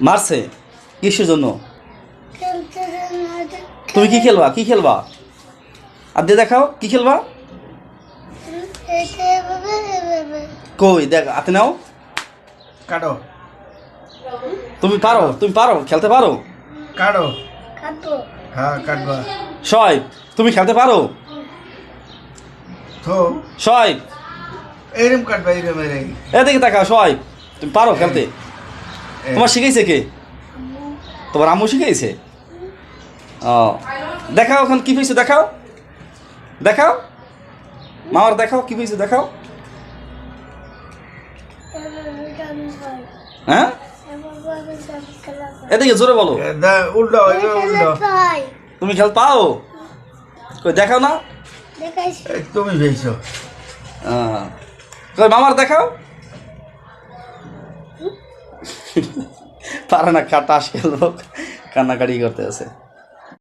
মারছে? কিসের জন্য? খেলতে তুমি কি খেলবা? কি খেলবা? আর দিয়ে দেখাও কি খেলবা? কই দেখ হাতে নাও। কাটো। তুমি পারো তুমি পারো খেলতে পারো। কাটো। কাটো। হ্যাঁ কাটবা। শয় তুমি খেলতে পারো? থো। শয় এইরকম কাটবা এরকম এদিকে দেখাও শয় তুমি পারো খেলতে? তোমার শিখাইছে কে? তোমার আম্মু শিখাইছে? ও দেখাও এখন কি হয়েছে দেখাও। দেখাও। মামার দেখাও কি হয়েছে দেখাও। হয়? এদিকে জোরে বলো। উল্টো হয়। তুমি খেল পাও? কই দেখাও না। দেখাইছি। তুমি মামার দেখাও। পারে না কাটা আসে লোক কান্নাকাটি করতে আছে